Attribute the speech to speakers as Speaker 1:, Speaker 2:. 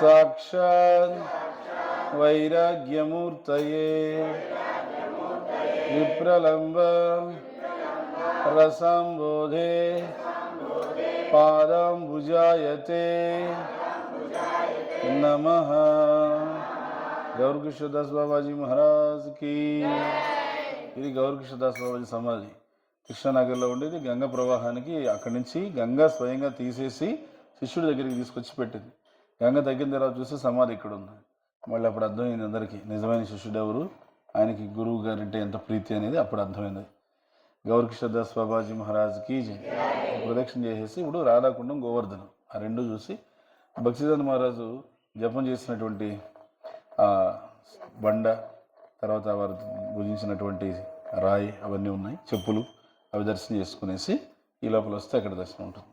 Speaker 1: సాక్షాత్ వైరాగ్యమూర్తయే విప్రలంబ రసంబోధే పాదాంబుజాయతే నమ గౌర్ బాబాజీ మహారాజ్కి ఇది గౌర్ బాబాజీ సమాధి కృష్ణానగర్లో ఉండేది గంగ ప్రవాహానికి అక్కడి నుంచి గంగా స్వయంగా తీసేసి శిష్యుడి దగ్గరికి తీసుకొచ్చి పెట్టింది। గంగ తగ్గిన తర్వాత చూస్తే సమాధి ఇక్కడ ఉంది మళ్ళీ అప్పుడు అర్థమైంది అందరికీ. నిజమైన శిష్యుడు ఎవరు? ఆయనకి గురువు గారంటే ఎంత ప్రీతి అనేది అప్పుడు అర్థమైంది. గౌర్ కృష్ణదాస్ బాబాజీ మహారాజ్కి ప్రదక్షిణ చేసేసి ఇప్పుడు రాధాకుండం గోవర్ధనం. ఆ రెండు చూసి భక్తిదాన్ మహారాజు జపం చేసినటువంటి ఆ బండ తర్వాత వారు భుజించినటువంటి రాయి అవన్నీ ఉన్నాయి చెప్పులు అవి దర్శనం చేసుకునేసి ఈ లోపల వస్తే అక్కడ దర్శనం ఉంటుంది.